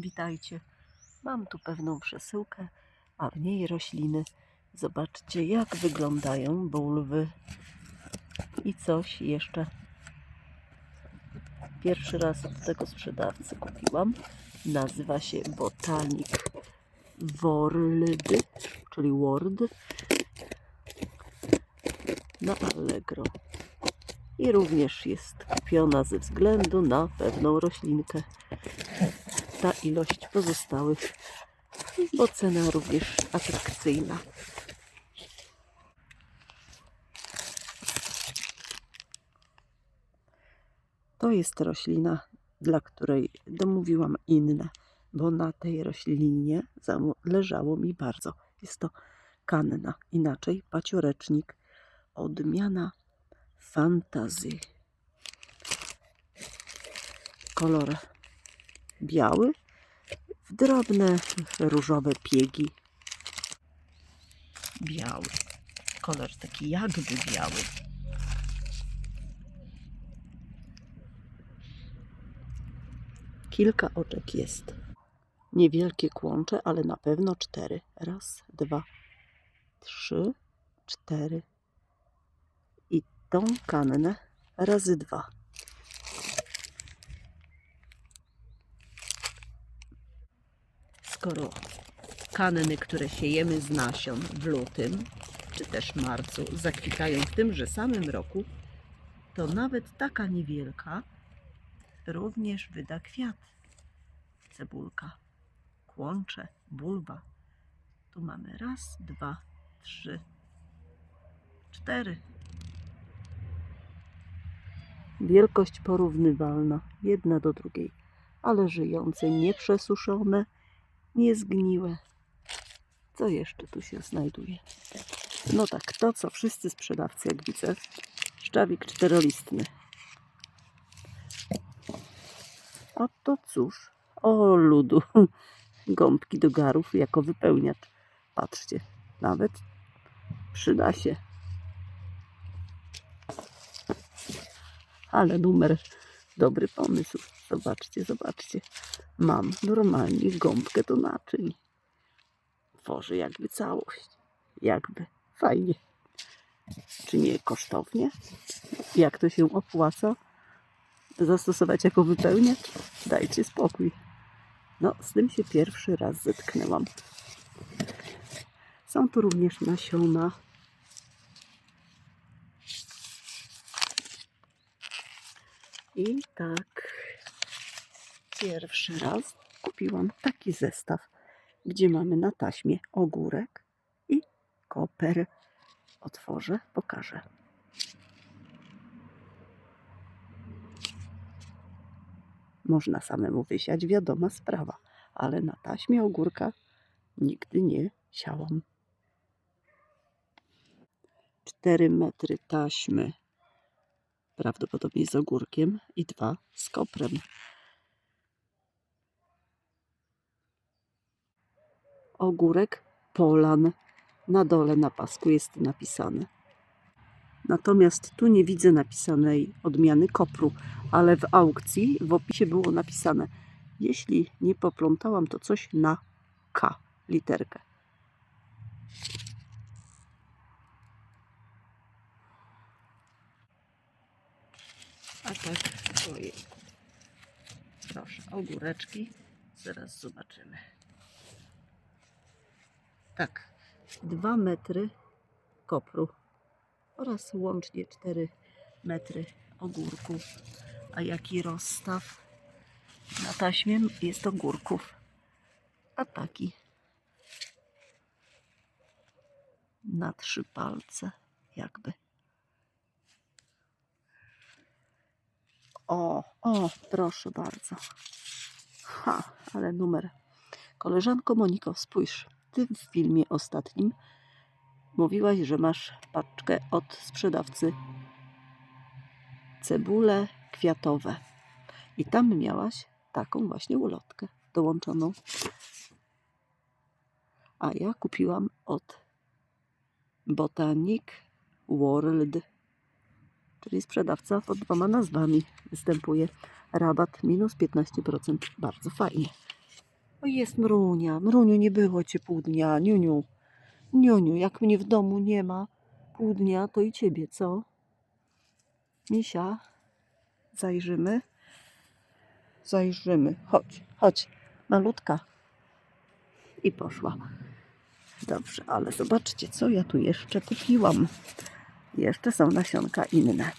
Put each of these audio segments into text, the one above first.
Witajcie. Mam tu pewną przesyłkę, a w niej rośliny. Zobaczcie, jak wyglądają bulwy. I coś jeszcze. Pierwszy raz od tego sprzedawcy kupiłam. Nazywa się Botanik World, czyli Word na Allegro. I również jest kupiona ze względu na pewną roślinkę ta ilość pozostałych, bo cena również atrakcyjna. To jest roślina, dla której domówiłam inne, bo na tej roślinie leżało mi bardzo. Jest to kanna, inaczej paciorecznik, odmiana fantazji. Kolor biały w drobne różowe piegi. Biały. Kolor taki jakby biały. Kilka oczek jest. Niewielkie kłącze, ale na pewno cztery. Raz, dwa, trzy, cztery. I tą kannę razy dwa. Skoro kanny, które siejemy z nasion w lutym czy też marcu, zakwitają w tymże samym roku, to nawet taka niewielka również wyda kwiat. Cebulka, kłącze, bulba. Tu mamy raz, dwa, trzy, cztery. Wielkość porównywalna, jedna do drugiej, ale żyjące, nieprzesuszone, niezgniłe. Co jeszcze tu się znajduje? No tak, to co wszyscy sprzedawcy, jak widzę. Szczawik czterolistny. A to cóż? O ludu. Gąbki do garów jako wypełniacz. Patrzcie, nawet przyda się. Ale numer, dobry pomysł. Zobaczcie, zobaczcie. Mam normalnie gąbkę do naczyń. Tworzy jakby całość. Jakby. Fajnie. Czy nie kosztownie? Jak to się opłaca? Zastosować jako wypełniacz? Dajcie spokój. No, z tym się pierwszy raz zetknęłam. Są tu również nasiona. I tak pierwszy raz kupiłam taki zestaw, gdzie mamy na taśmie ogórek i koper. Otworzę, pokażę. Można samemu wysiać, wiadoma sprawa, ale na taśmie ogórka nigdy nie siałam. 4 metry taśmy, prawdopodobnie z ogórkiem, i dwa z koprem. Ogórek Polan. Na dole na pasku jest napisane. Natomiast tu nie widzę napisanej odmiany kopru, ale w aukcji w opisie było napisane. Jeśli nie poplątałam, to coś na K literkę. A tak, ojej. Proszę, ogóreczki. Zaraz zobaczymy. Tak, 2 metry kopru oraz łącznie 4 metry ogórków. A jaki rozstaw na taśmie jest ogórków? A taki na trzy palce, jakby. O, o, proszę bardzo. Ha, ale numer. Koleżanko Moniko, spójrz. Ty w filmie ostatnim mówiłaś, że masz paczkę od sprzedawcy cebule kwiatowe. I tam miałaś taką właśnie ulotkę dołączoną. A ja kupiłam od Botanic World, czyli sprzedawca pod dwoma nazwami występuje. Rabat minus 15%. Bardzo fajnie. O jest Mrunia. Mruniu, nie było cię pół dnia. Niuniu. Niuniu, jak mnie w domu nie ma pół dnia, to i ciebie, co? Misia, zajrzymy. Zajrzymy. Chodź, chodź. Malutka. I poszła. Dobrze, ale zobaczcie, co ja tu jeszcze kupiłam. Jeszcze są nasionka inne.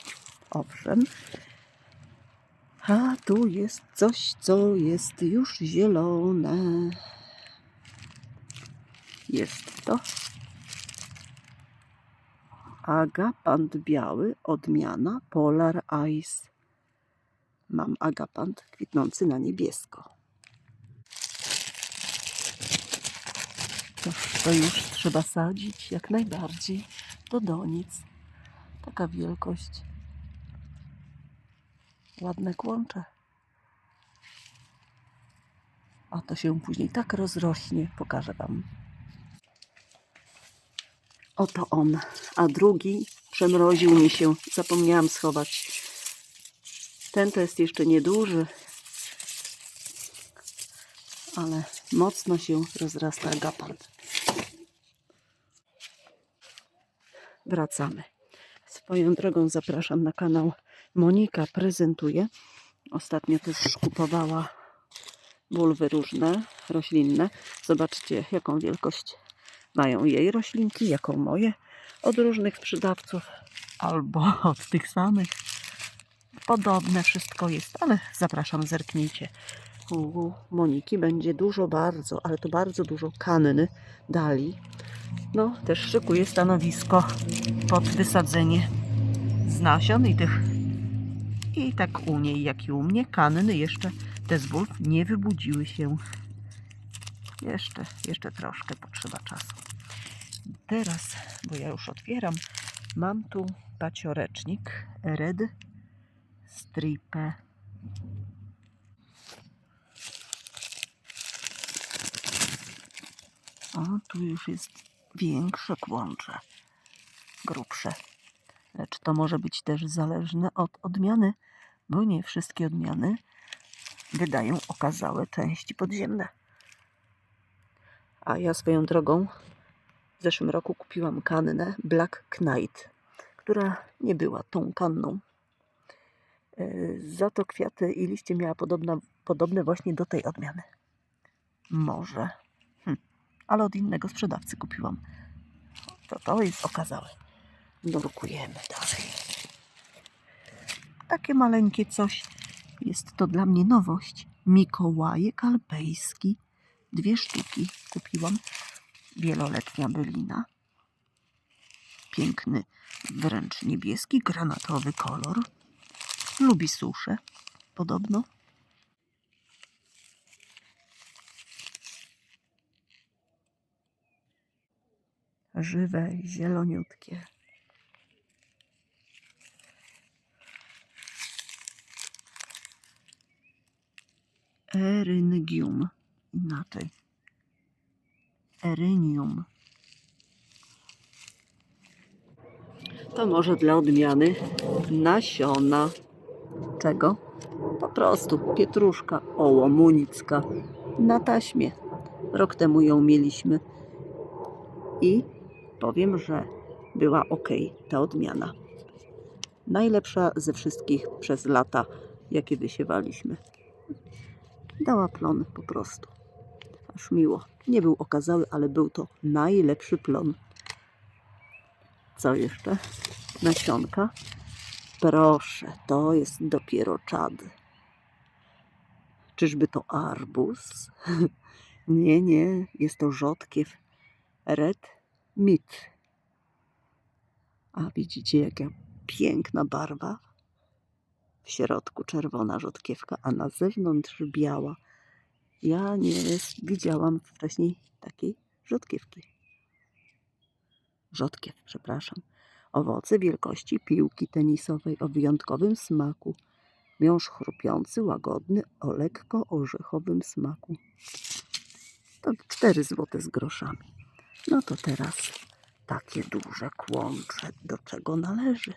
Owszem. A tu jest coś, co jest już zielone. Jest to agapant biały, odmiana Polar Ice. Mam agapant kwitnący na niebiesko. To, już trzeba sadzić jak najbardziej do donic. Taka wielkość. Ładne kłącze. A to się później tak rozrośnie, pokażę Wam. Oto on, a drugi przemroził mi się. Zapomniałam schować. Ten to jest jeszcze nieduży, ale mocno się rozrasta agapant. Wracamy. Swoją drogą zapraszam na kanał Monika Prezentuje. Ostatnio też kupowała bulwy różne, roślinne. Zobaczcie, jaką wielkość mają jej roślinki, jaką moje. Od różnych sprzedawców albo od tych samych. Podobne wszystko jest, ale zapraszam, zerknijcie. U Moniki będzie dużo bardzo, ale to bardzo dużo kanny dali. No, też szykuje stanowisko pod wysadzenie z nasion i tych i tak u niej, jak i u mnie, kanny jeszcze te z nie wybudziły się. Jeszcze, jeszcze troszkę potrzeba czasu. Teraz, bo ja już otwieram, mam tu paciorecznik Red Stripe. O, tu już jest większe kłącze, grubsze. Lecz to może być też zależne od odmiany, bo nie wszystkie odmiany wydają okazałe części podziemne. A ja swoją drogą w zeszłym roku kupiłam kannę Black Knight, która nie była tą kanną. E, Za to kwiaty i liście miała podobna, podobne właśnie do tej odmiany. Może. Hm. Ale od innego sprzedawcy kupiłam. To to jest okazałe. Nurkujemy dalej. Takie maleńkie coś. Jest to dla mnie nowość. Mikołajek alpejski. Dwie sztuki kupiłam. Wieloletnia bylina. Piękny, wręcz niebieski, granatowy kolor. Lubi suszę. Podobno. Żywe, zieloniutkie. Eryngium. Inaczej. Erynium. To może dla odmiany nasiona. Czego? Po prostu pietruszka ołomunicka na taśmie. Rok temu ją mieliśmy i powiem, że była ok ta odmiana. Najlepsza ze wszystkich przez lata, jakie wysiewaliśmy. Dała plon po prostu. Aż miło. Nie był okazały, ale był to najlepszy plon. Co jeszcze? Nasionka. Proszę, to jest dopiero czad. Czyżby to arbuz? nie, nie, jest to rzodkiew Red Meat. A widzicie, jaka piękna barwa? W środku czerwona rzodkiewka, a na zewnątrz biała. Ja nie widziałam wcześniej takiej rzodkiewki. Rzodkiew, przepraszam. Owoce wielkości piłki tenisowej o wyjątkowym smaku. Miąższ chrupiący, łagodny, o lekko orzechowym smaku. To 4 złote z groszami. No to teraz takie duże kłącze, do czego należy.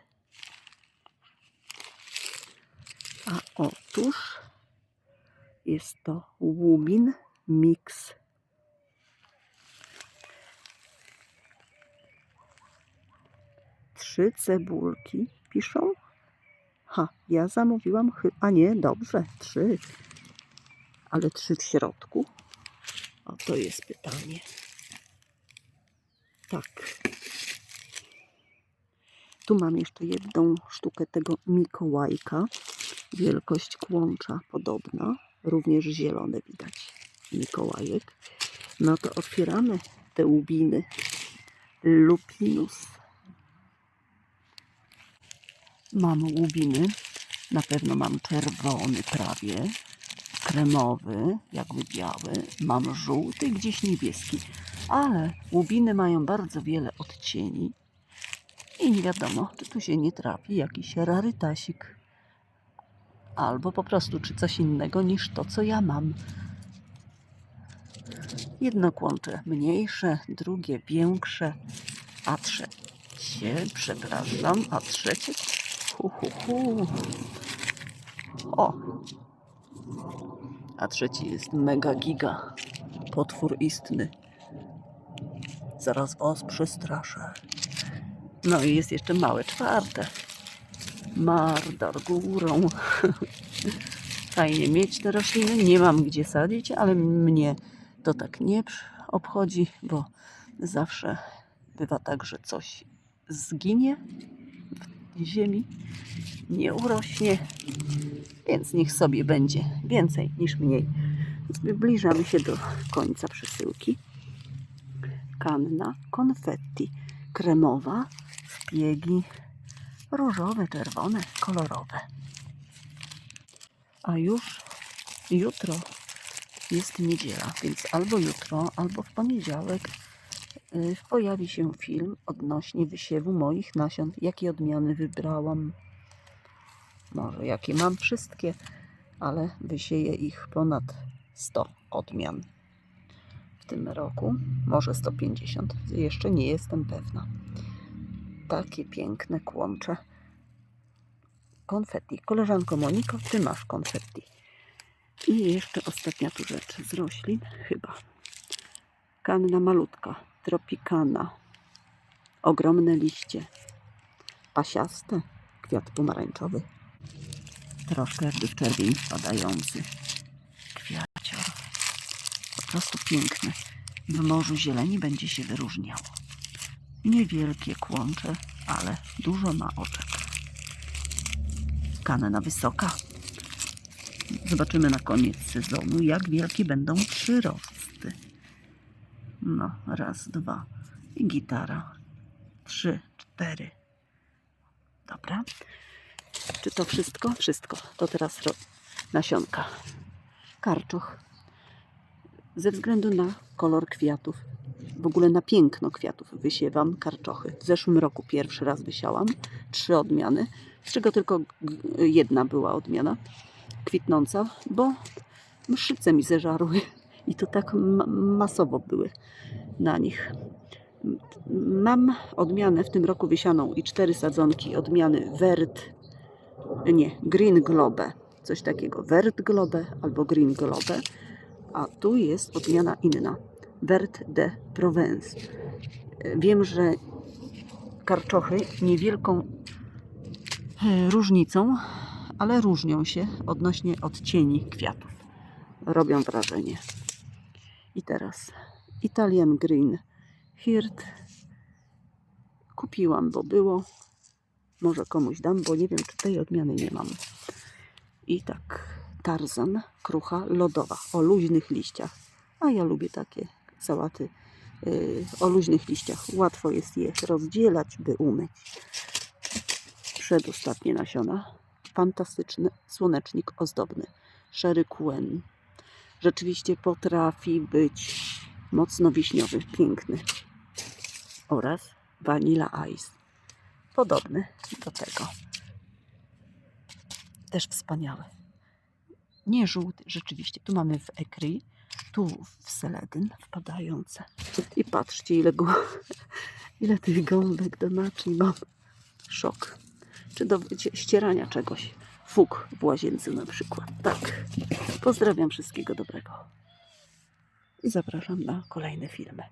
A otóż jest to łubin Mix. Trzy cebulki piszą. Ha, ja zamówiłam, chy- a nie, dobrze, trzy. Ale trzy w środku? O, to jest pytanie. Tak. Tu mam jeszcze jedną sztukę tego Mikołajka. Wielkość kłącza podobna. Również zielone widać. Mikołajek. No to otwieramy te łubiny. Lupinus. Mam łubiny. Na pewno mam czerwony prawie. Kremowy, jakby biały. Mam żółty, gdzieś niebieski. Ale łubiny mają bardzo wiele odcieni. I nie wiadomo, czy tu się nie trafi jakiś rarytasik. Albo po prostu, czy coś innego niż to, co ja mam. Jedno kłącze mniejsze, drugie większe, a trzecie, przepraszam, a trzecie, hu, hu, hu. O! A trzeci jest mega giga. Potwór istny. Zaraz was przestraszę. No i jest jeszcze małe czwarte. Mardar górą. Fajnie mieć te rośliny. Nie mam gdzie sadzić, ale mnie to tak nie obchodzi, bo zawsze bywa tak, że coś zginie w ziemi, nie urośnie, więc niech sobie będzie więcej niż mniej. Zbliżamy się do końca przesyłki. Kanna konfetti kremowa, szpiegi różowe, czerwone, kolorowe. A już jutro jest niedziela, więc albo jutro, albo w poniedziałek y, pojawi się film odnośnie wysiewu moich nasion, jakie odmiany wybrałam. Może jakie mam wszystkie, ale wysieję ich ponad 100 odmian w tym roku, może 150, jeszcze nie jestem pewna. Takie piękne kłącze. Konfetti. Koleżanko Moniko, ty masz konfetti. I jeszcze ostatnia tu rzecz z roślin, chyba. Kanna malutka, tropikana. Ogromne liście. Pasiaste, kwiat pomarańczowy. Troszkę jakby w czerwień wpadający. Kwiacior. Po prostu piękny. W morzu zieleni będzie się wyróżniał. Niewielkie kłącze, ale dużo ma oczek. Kanna wysoka. Zobaczymy na koniec sezonu, jak wielkie będą przyrosty. No, raz, dwa. I gitara. Trzy, cztery. Dobra. Czy to wszystko? Wszystko. To teraz nasionka. Karczoch. Ze względu na kolor kwiatów, w ogóle na piękno kwiatów wysiewam karczochy. W zeszłym roku pierwszy raz wysiałam. Trzy odmiany, z czego tylko jedna była odmiana kwitnąca, bo mszyce mi zeżarły i to tak ma- masowo były na nich. Mam odmianę w tym roku wysianą i cztery sadzonki odmiany Vert, nie, Green Globe, coś takiego, Vert Globe albo Green Globe, a tu jest odmiana inna, Vert de Provence. Wiem, że karczochy niewielką e, różnicą, ale różnią się odnośnie odcieni kwiatów. Robią wrażenie. I teraz Italian Green Hirt. Kupiłam, bo było. Może komuś dam, bo nie wiem, czy tej odmiany nie mam. I tak, Tarzan, krucha lodowa, o luźnych liściach. A ja lubię takie sałaty yy, o luźnych liściach. Łatwo jest je rozdzielać, by umyć. Przedostatnie nasiona. Fantastyczny słonecznik ozdobny. Sherry Quen. Rzeczywiście potrafi być mocno wiśniowy, piękny. Oraz Vanilla Ice. Podobny do tego. Też wspaniały. Nie żółty, rzeczywiście. Tu mamy w Ekry, tu w Seledyn wpadające. I patrzcie, ile, go, ile tych gąbek do naczyń mam. Szok. Czy do cie- ścierania czegoś. Fuk w łazience na przykład. Tak. Pozdrawiam wszystkiego dobrego. i zapraszam na kolejne filmy.